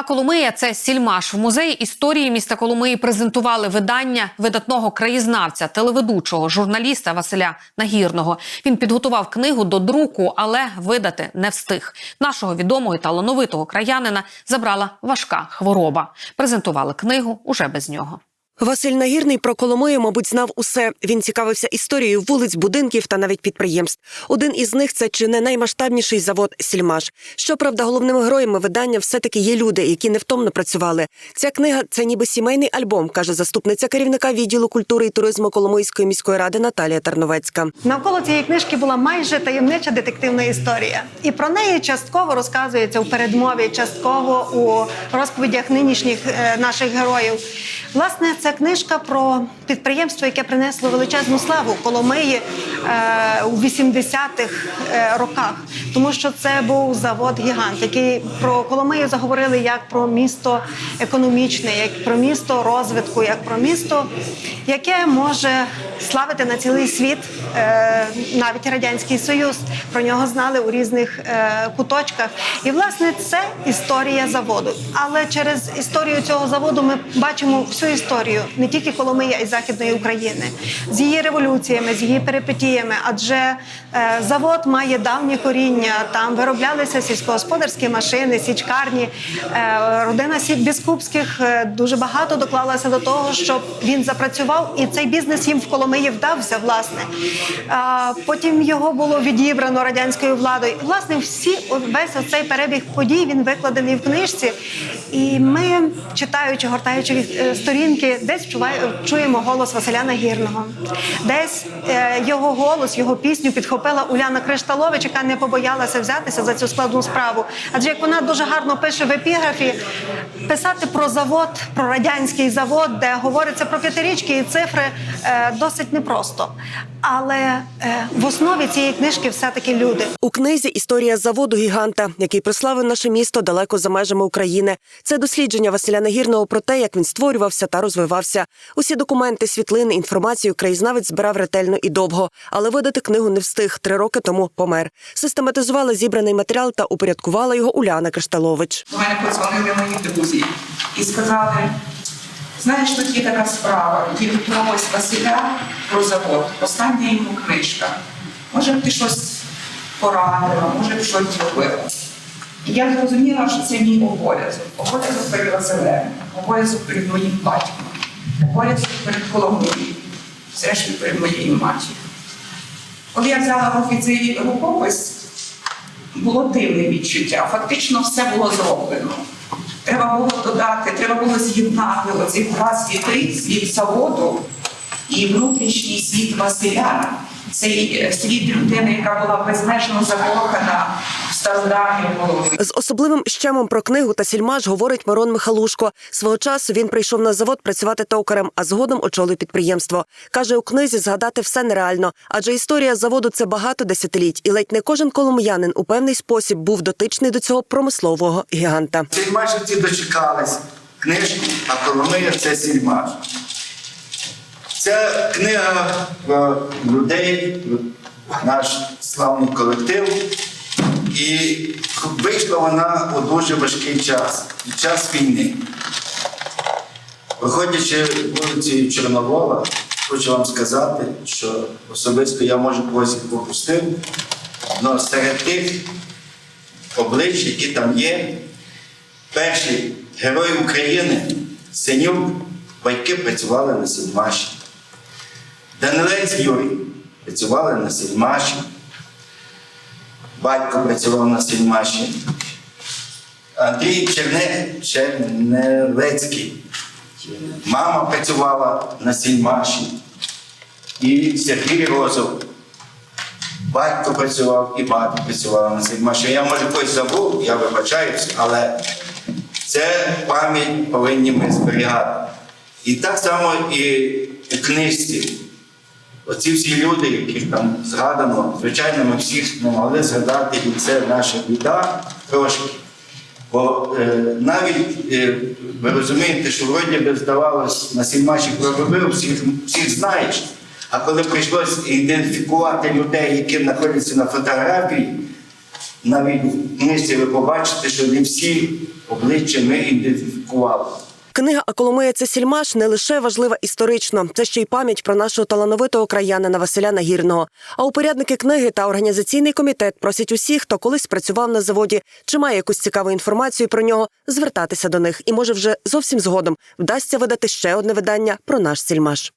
А Коломия це сільмаш. В музеї історії міста Коломиї презентували видання видатного краєзнавця, телеведучого, журналіста Василя Нагірного. Він підготував книгу до друку, але видати не встиг. Нашого відомого і талановитого краянина забрала важка хвороба. Презентували книгу уже без нього. Василь Нагірний про Коломию, мабуть, знав усе. Він цікавився історією вулиць, будинків та навіть підприємств. Один із них це чи не наймасштабніший завод Сільмаш. Щоправда, головними героями видання все-таки є люди, які невтомно працювали. Ця книга це ніби сімейний альбом, каже заступниця керівника відділу культури і туризму Коломийської міської ради Наталія Тарновецька. Навколо цієї книжки була майже таємнича детективна історія, і про неї частково розказується у передмові, частково у розповідях нинішніх е, наших героїв. Власне, це книжка про підприємство, яке принесло величезну славу Коломиї у 80-х е, роках, тому що це був завод гігант, який про Коломию заговорили як про місто економічне, як про місто розвитку, як про місто, яке може славити на цілий світ е, навіть радянський союз. Про нього знали у різних е, куточках. І власне це історія заводу. Але через історію цього заводу ми бачимо всю історію не тільки Коломиї, а й Західної України з її революціями, з її перипетіями. Адже е, завод має давнє коріння. Там вироблялися сільськогосподарські машини, січкарні. Е, родина Біскупських е, дуже багато доклалася до того, щоб він запрацював, і цей бізнес їм в Коломиї вдався. Власне, потім його було відібрано радянською владою. Власне всі весь оцей перебіг подій він викладений в книжці. І ми, читаючи, гортаючи сторінки, десь чуємо голос Василя Нагірного, десь його голос, його пісню підхопила Уляна Кришталович, яка не побоялася взятися за цю складну справу. Адже як вона дуже гарно пише в епіграфі, писати про завод, про радянський завод, де говориться про п'ятирічки і цифри, е, досить непросто. Але е, в основі цієї книжки все-таки люди. У книзі історія заводу гіганта, який прославив наше місто далеко за межами України. Це дослідження Василя Нагірного про те, як він створювався та розвивався. Усі документи, світлини, інформацію краєзнавець збирав ретельно і довго, але видати книгу не встиг. Три роки тому помер. Систематизувала зібраний матеріал та упорядкувала його Уляна Кришталович. До мене подзвонили мої друзі і сказали: знаєш, тут є така справа, є якогось Василя про завод, остання йому книжка. Може б ти щось порадила, може б щось зробила. І я зрозуміла, що це мій обов'язок. Обов'язок перед Василем, обов'язок перед моїм батьком, обов'язок перед Коломиєю, зрештою перед моєю матір'ю. Коли я взяла в руки цей рукопис, було дивне відчуття. Фактично все було зроблено. Треба було додати, треба було з'єднати оці два світи, світ заводу і внутрішній світ Василя. Цей світ людини, яка була безмежно закохана. З особливим щемом про книгу та сільмаш говорить Мирон Михалушко. Свого часу він прийшов на завод працювати токарем, а згодом очолив підприємство. Каже, у книзі згадати все нереально, адже історія заводу це багато десятиліть, і ледь не кожен коломиянин у певний спосіб був дотичний до цього промислового гіганта. Сільмашівці дочекались книжку, а Коломия це сільмаш. Ця книга людей, наш славний колектив. І вийшла вона у дуже важкий час, в час війни. Виходячи вулицею Чорновола, хочу вам сказати, що особисто я може когось пропустив, але серед тих облич, які там є, перший герой України, Синюк, батьки працювали на Сільмаші. Данилець Юрій працювали на Сільмаші. Батько працював на Сільмаші. Андрій Черне, Чернелецький. Мама працювала на Сільмаші. І Сергій Розов. Батько працював і мати працювала на Сільмаші. Я може когось забув, я вибачаюся, але це пам'ять повинні ми зберігати. І так само і книжці. Оці всі люди, яких там згадано, звичайно, ми всіх не могли згадати, і це наша біда трошки. Бо е, навіть е, ви розумієте, що вроді би здавалось, на сільмаші проробив, всіх, всіх знаєш. А коли прийшлося ідентифікувати людей, які знаходяться на фотографії, навіть в книжці ви побачите, що не всі обличчя ми ідентифікували. Книга Аколомия це сільмаш не лише важлива історично, це ще й пам'ять про нашого талановитого краянина Василя Нагірного. А упорядники книги та організаційний комітет просять усіх, хто колись працював на заводі чи має якусь цікаву інформацію про нього, звертатися до них. І може вже зовсім згодом вдасться видати ще одне видання про наш сільмаш.